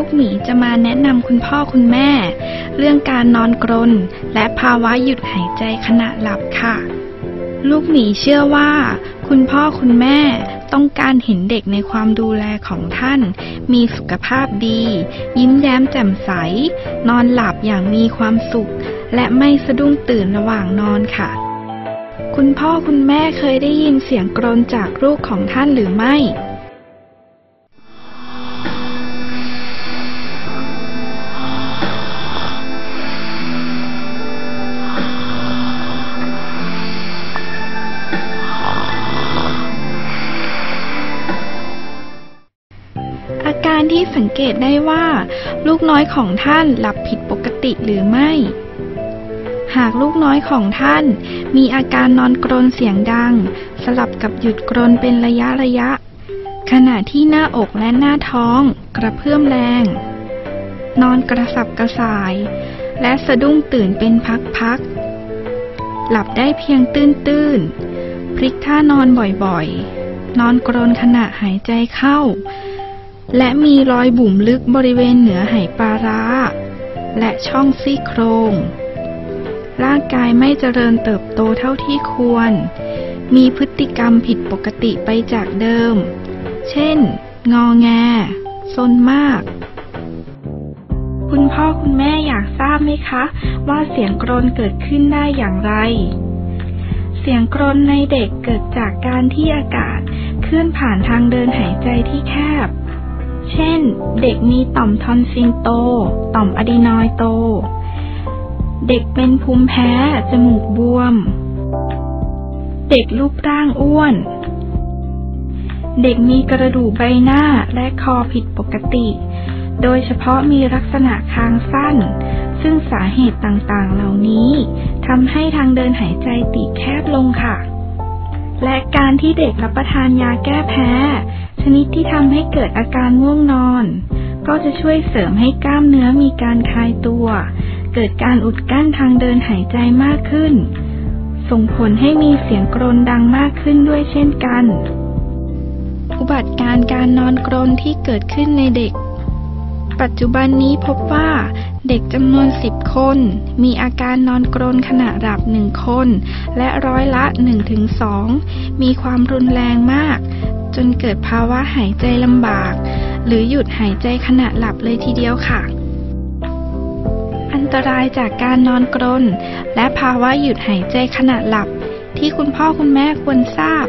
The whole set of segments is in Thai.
ลูกหมีจะมาแนะนำคุณพ่อคุณแม่ เรื่องการนอนกรน และภาวะหยุดหายใจขณะหลับค่ะ ลูกหมีเชื่อว่า คุณพ่อคุณแม่ต้องการเห็นเด็กในความดูแลของท่าน มีสุขภาพดี ยิ้มแย้มแจ่มใส นอนหลับอย่างมีความสุข และไม่สะดุ้งตื่นระหว่างนอนค่ะคุณพ่อคุณแม่เคยได้ยินเสียงกรนจากลูกของท่านหรือไม่ ที่สังเกตได้ว่า ลูกน้อยของท่านหลับผิดปกติหรือไม่ หากลูกน้อยของท่านมีอาการนอนกรนเสียงดัง สลับกับหยุดกรนเป็นระยะระยะ ขณะที่หน้าอกและหน้าท้อง กระเพื่อมแรง นอนกระสับกระส่าย และสะดุ้งตื่นเป็นพักๆ หลับได้เพียงตื้นๆพลิกท่านอนบ่อยๆ นอนกรนขณะหายใจเข้า และมีรอยบุ๋มลึกบริเวณเหนือไหปลาร้า และช่องซี่โครง ร่างกายไม่เจริญเติบโตเท่าที่ควร มีพฤติกรรมผิดปกติไปจากเดิม เช่น งอแงซนมาก คุณพ่อคุณแม่อยากทราบไหมคะ ว่าเสียงกรนเกิดขึ้นได้อย่างไร เสียงกรนในเด็กเกิดจากการที่อากาศเคลื่อนผ่านทางเดินหายใจที่แคบ เช่น เด็กมีต่อมทอนซิลโต ต่อมอะดีนอยโต เด็กเป็นภูมิแพ้ จมูกบวม เด็กรูปร่างอ้วน เด็กมีกระดูกใบหน้าและคอผิดปกติ โดยเฉพาะมีลักษณะคางสั้น ซึ่งสาเหตุต่างๆ เหล่านี้ทำให้ทางเดินหายใจตีบแคบลงค่ะและการที่เด็กรับประทานยาแก้แพ้ ชนิดที่ทำให้เกิดอาการง่วงนอน ก็จะช่วยเสริมให้กล้ามเนื้อมีการคลายตัว เกิดการอุดกั้นทางเดินหายใจมากขึ้น ส่งผลให้มีเสียงกรนดังมากขึ้นด้วยเช่นกัน อุบัติการการนอนกรนที่เกิดขึ้นในเด็ก ปัจจุบันนี้พบว่าเด็กจำนวน 10 คน มีอาการนอนกรนขณะหลับหนึ่งคน และร้อยละ 1-2 มีความรุนแรงมาก จนเกิดภาวะหายใจลำบาก หรือหยุดหายใจขณะหลับเลยทีเดียวค่ะ อันตรายจากการนอนกรน และภาวะหยุดหายใจขณะหลับ ที่คุณพ่อคุณแม่ควรทราบ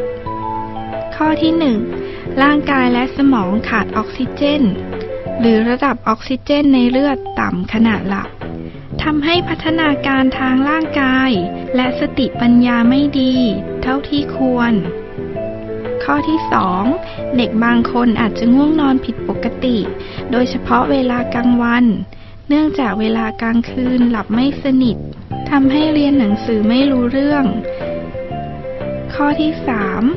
ข้อที่ 1 ร่างกายและสมองขาดออกซิเจน หรือระดับออกซิเจนในเลือดต่ำขณะหลับทำให้พัฒนาการทางร่างกาย และสติปัญญาไม่ดี เท่าที่ควร ข้อที่ 2 เด็กบางคนอาจจะง่วงนอนผิดปกติ โดยเฉพาะเวลากลางวัน เนื่องจากเวลากลางคืนหลับไม่สนิททำให้เรียนหนังสือไม่รู้เรื่อง ข้อที่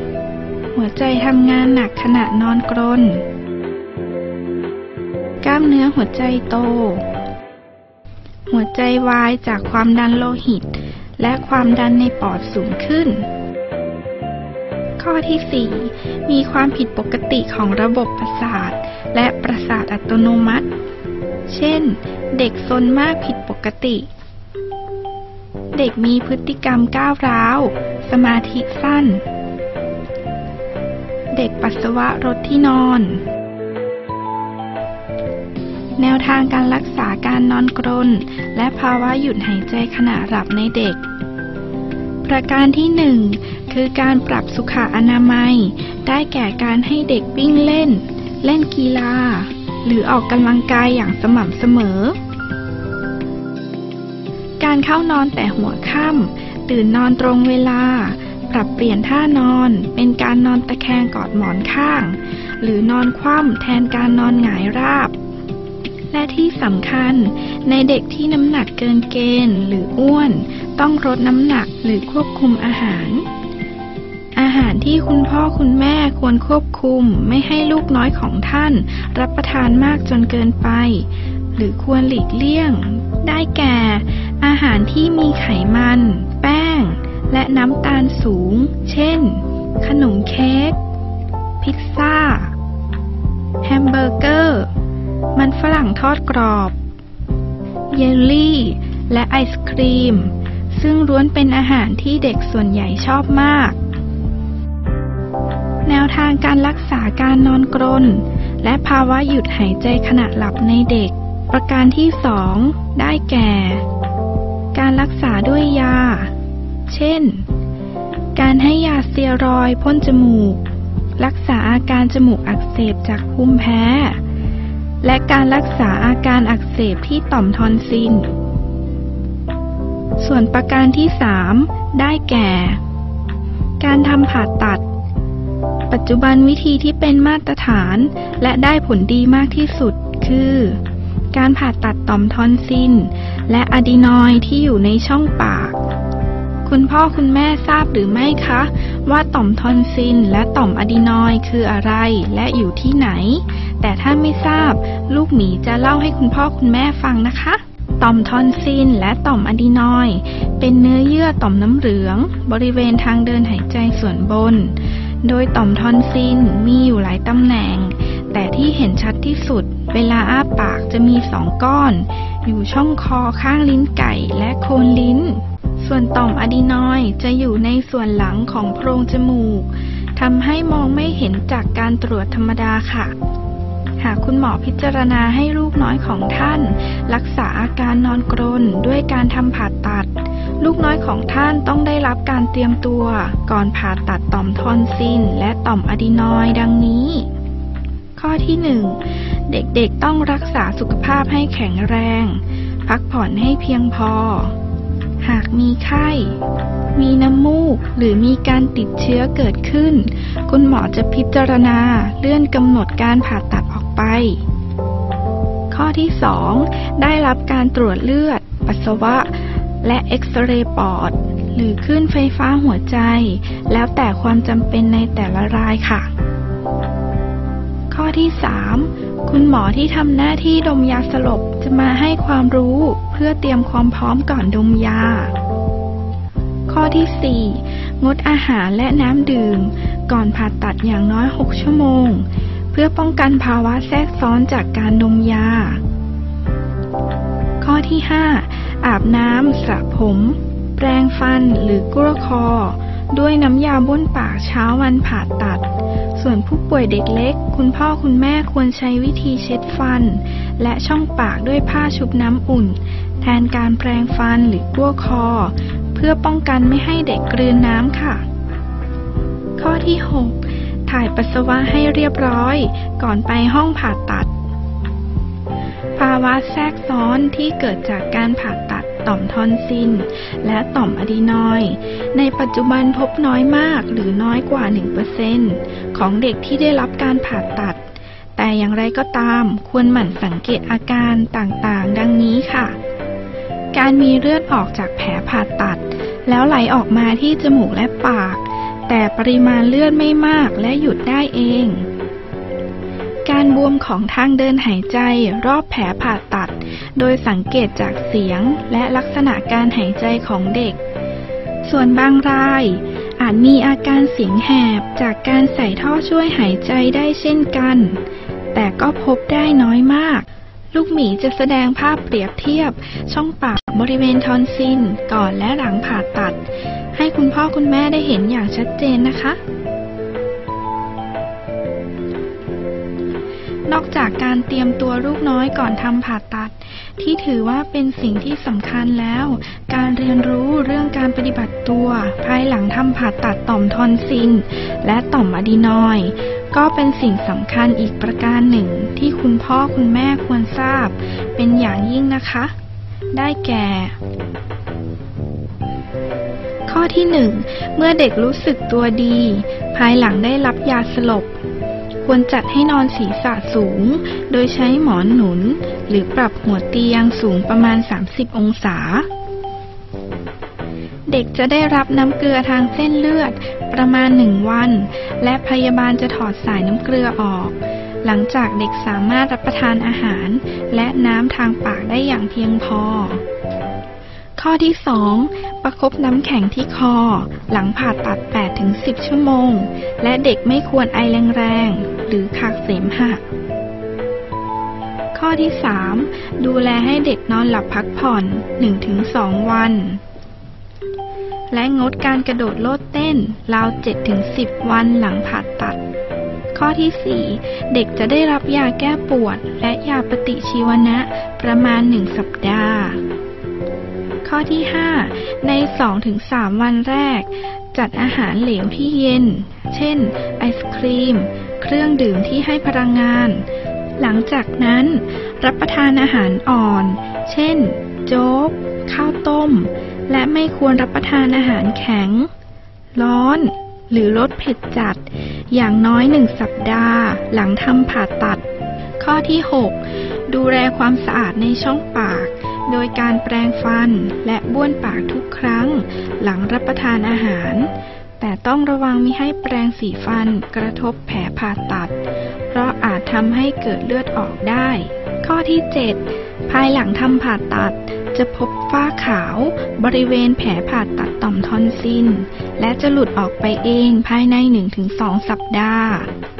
3 หัวใจทำงานหนักขณะนอนกรน กล้ามเนื้อหัวใจโต หัวใจวายจากความดันโลหิต และความดันในปอดสูงขึ้น ข้อที่ 4 มีความผิดปกติของระบบประสาท และประสาทอัตโนมัติ เช่น เด็กซนมากผิดปกติ เด็กมีพฤติกรรมก้าวร้าว สมาธิสั้น เด็กปัสสาวะรถที่นอน แนวทางการรักษาการนอนกรน และภาวะหยุดหายใจขณะหลับในเด็กประการที่หนึ่ง คือการปรับสุขอนามัย ได้แก่การให้เด็กวิ่งเล่น เล่นกีฬา หรือออกกำลังกายอย่างสม่ำเสมอ การเข้านอนแต่หัวค่ำตื่นนอนตรงเวลา ปรับเปลี่ยนท่านอน เป็นการนอนตะแคงกอดหมอนข้าง หรือนอนคว่ำแทนการนอนหงายราบและที่สำคัญ ในเด็กที่น้ำหนักเกินเกณฑ์ หรืออ้วน ต้องลดน้ำหนักหรือควบคุมอาหาร หารที่คุณพ่อคุณแม่ควรควบคุม ไม่ให้ลูกน้อยของท่าน รับประทานมากจนเกินไป หรือควรหลีกเลี่ยง ได้แก่ อาหารที่มีไขมัน แป้ง และน้ำตาลสูง เช่น ขนมเค้ก พิซซ่า แฮมเบอร์เกอร์ มันฝรั่งทอดกรอบ เยลลี่ และไอศครีมซึ่งล้วนเป็นอาหารที่เด็กส่วนใหญ่ชอบมาก แนวทางการรักษาการนอนกรน และภาวะหยุดหายใจขณะหลับในเด็ก ประการที่สองได้แก่ การรักษาด้วยยา เช่น การให้ยาสเตียรอยพ่นจมูก รักษาอาการจมูกอักเสบจากภูมิแพ้ และการรักษาอาการอักเสบที่ต่อมทอนซิลส่วนประการที่สามได้แก่ การทำผ่าตัด ปัจจุบันวิธีที่เป็นมาตรฐาน และได้ผลดีมากที่สุดคือ การผ่าตัดต่อมทอนซิลและอะดีนอยที่อยู่ในช่องปาก คุณพ่อคุณแม่ทราบหรือไม่คะ ว่าต่อมทอนซิลและต่อมอะดีนอยคืออะไรและอยู่ที่ไหน แต่ถ้าไม่ทราบ ลูกหมีจะเล่าให้คุณพ่อคุณแม่ฟังนะคะต่อมทอนซิลและต่อมอะดีนอยเป็นเนื้อเยื่อต่อมน้ำเหลือง บริเวณทางเดินหายใจส่วนบน โดยต่อมทอนซิลมีอยู่หลายตำแหน่ง แต่ที่เห็นชัดที่สุด เวลาอ้าปากจะมีสองก้อน อยู่ช่องคอข้างลิ้นไก่และโคนลิ้น ส่วนต่อมอะดีนอยจะอยู่ในส่วนหลังของโพรงจมูกทำให้มองไม่เห็นจากการตรวจธรรมดาค่ะ หากคุณหมอพิจารณาให้ลูกน้อยของท่าน รักษาอาการนอนกรนด้วยการทำผ่าตัด ลูกน้อยของท่านต้องได้รับการเตรียมตัว ก่อนผ่าตัดต่อมทอนซิลและต่อมอะดีนอยดังนี้ ข้อที่ 1 เด็กๆต้องรักษาสุขภาพให้แข็งแรง พักผ่อนให้เพียงพอ หากมีไข้ มีน้ำมูก หรือมีการติดเชื้อเกิดขึ้น คุณหมอจะพิจารณาเลื่อนกำหนดการผ่าตัดออกไป ข้อที่ 2 ได้รับการตรวจเลือด ปัสสาวะ และเอ็กซเรย์ปอด หรือคลื่นไฟฟ้าหัวใจ แล้วแต่ความจำเป็นในแต่ละรายค่ะ ข้อที่ 3 คุณหมอที่ทำหน้าที่ดมยาสลบจะมาให้ความรู้เพื่อเตรียมความพร้อมก่อนดมยา ข้อที่ 4 งดอาหารและน้ำดื่ม ก่อนผ่าตัดอย่างน้อย 6 ชั่วโมง เพื่อป้องกันภาวะแทรกซ้อนจากการดมยา ข้อที่ 5 อาบน้ำสระผม แปรงฟันหรือกลั้วคอ ด้วยน้ำยาบ้วนปากเช้าวันผ่าตัด ส่วนผู้ป่วยเด็กเล็ก คุณพ่อคุณแม่ควรใช้วิธีเช็ดฟัน และช่องปากด้วยผ้าชุบน้ำอุ่น แทนการแปรงฟันหรือกลั้วคอ เพื่อป้องกันไม่ให้เด็กกลืนน้ำค่ะ ข้อที่ 6 ถ่ายปัสสาวะให้เรียบร้อย ก่อนไปห้องผ่าตัดภาวะแทรกซ้อนที่เกิดจากการผ่าตัด ต่อมทอนซิลและต่อมอะดีนอย ในปัจจุบันพบน้อยมากหรือน้อยกว่า 1%ของเด็กที่ได้รับการผ่าตัด แต่อย่างไรก็ตามควรหมั่นสังเกตอาการต่างๆ ดังนี้ค่ะ การมีเลือดออกจากแผลผ่าตัด แล้วไหลออกมาที่จมูกและปาก แต่ปริมาณเลือดไม่มากและหยุดได้เอง การบวมของทางเดินหายใจรอบแผลผ่าตัด โดยสังเกตจากเสียงและลักษณะการหายใจของเด็ก ส่วนบางราย อาจมีอาการเสียงแหบจากการใส่ท่อช่วยหายใจได้เช่นกัน แต่ก็พบได้น้อยมาก ลูกหมีจะแสดงภาพเปรียบเทียบ ช่องปากบริเวณทอนซิลก่อนและหลังผ่าตัด ให้คุณพ่อคุณแม่ได้เห็นอย่างชัดเจนนะคะ นอกจากการเตรียมตัวลูกน้อยก่อนทำผ่าตัด ที่ถือว่าเป็นสิ่งที่สำคัญแล้ว การเรียนรู้เรื่องการปฏิบัติตัว ภายหลังทำผ่าตัดต่อมทอนซิลและต่อมอะดีนอยก็เป็นสิ่งสำคัญอีกประการหนึ่ง ที่คุณพ่อคุณแม่ควรทราบ เป็นอย่างยิ่งนะคะ ได้แก่ ข้อที่หนึ่งเมื่อเด็กรู้สึกตัวดี ภายหลังได้รับยาสลบ ควรจัดให้นอนศีรษะสูง โดยใช้หมอนหนุน หรือปรับหัวเตียงสูงประมาณ 30 องศา เด็กจะได้รับน้ำเกลือทางเส้นเลือดประมาณ 1 วัน และพยาบาลจะถอดสายน้ำเกลือออก หลังจากเด็กสามารถรับประทานอาหาร และน้ำทางปากได้อย่างเพียงพอ ข้อที่ 2 ประคบน้ำแข็งที่คอ หลังผ่าตัด 8-10 ชั่วโมง และเด็กไม่ควรไอแรงๆ หรือคักเสมหะข้อข้อที่ 3 ดูแลให้เด็กนอนหลับพักผ่อน 1-2 วัน และงดการกระโดดโลดเต้น ราว 7-10 วันหลังผ่าตัด ข้อที่ 4 เด็กจะได้รับยาแก้ปวด และยาปฏิชีวนะประมาณ 1 สัปดาห์ ข้อที่ 5 ใน 2-3 วันแรก จัดอาหารเหลวที่เย็น เช่น ไอศครีม เครื่องดื่มที่ให้พลังงาน หลังจากนั้น รับประทานอาหารอ่อน เช่น โจ๊ก ข้าวต้ม และไม่ควรรับประทานอาหารแข็ง ร้อน หรือรสเผ็ดจัด อย่างน้อยหนึ่งสัปดาห์ หลังทำผ่าตัด ข้อที่ 6 ดูแลความสะอาดในช่องปาก โดยการแปรงฟันและบ้วนปากทุกครั้ง หลังรับประทานอาหาร แต่ต้องระวังมิให้แปรงสีฟันกระทบแผลผ่าตัด เพราะอาจทำให้เกิดเลือดออกได้ ข้อที่ 7 ภายหลังทำผ่าตัดจะพบฝ้าขาวบริเวณแผลผ่าตัดต่อมทอนซิลและจะหลุดออกไปเองภายใน 1-2 สัปดาห์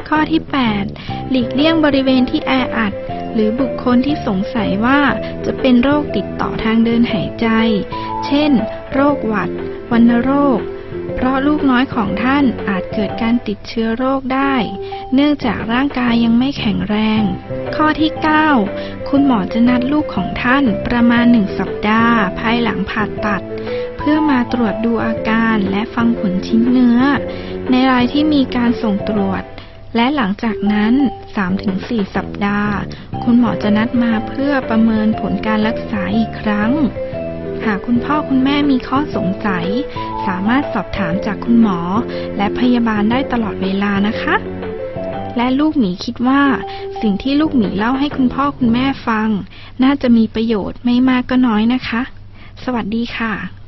ข้อที่ 8 หลีกเลี่ยงบริเวณที่แออัด หรือบุคคลที่สงสัยว่าจะเป็นโรคติดต่อทางเดินหายใจ เช่น โรคหวัด วัณโรค เพราะลูกน้อยของท่านอาจเกิดการติดเชื้อโรคได้ เนื่องจากร่างกายยังไม่แข็งแรง ข้อที่ 9 คุณหมอจะนัดลูกของท่านประมาณ1สัปดาห์ ภายหลังผ่าตัด เพื่อมาตรวจดูอาการและฟังผลชิ้นเนื้อ ในรายที่มีการส่งตรวจและหลังจากนั้น 3-4 สัปดาห์ คุณหมอจะนัดมาเพื่อประเมินผลการรักษาอีกครั้ง หากคุณพ่อคุณแม่มีข้อสงสัย สามารถสอบถามจากคุณหมอ และพยาบาลได้ตลอดเวลานะคะ และลูกหมีคิดว่า สิ่งที่ลูกหมีเล่าให้คุณพ่อคุณแม่ฟัง น่าจะมีประโยชน์ไม่มากก็น้อยนะคะ สวัสดีค่ะ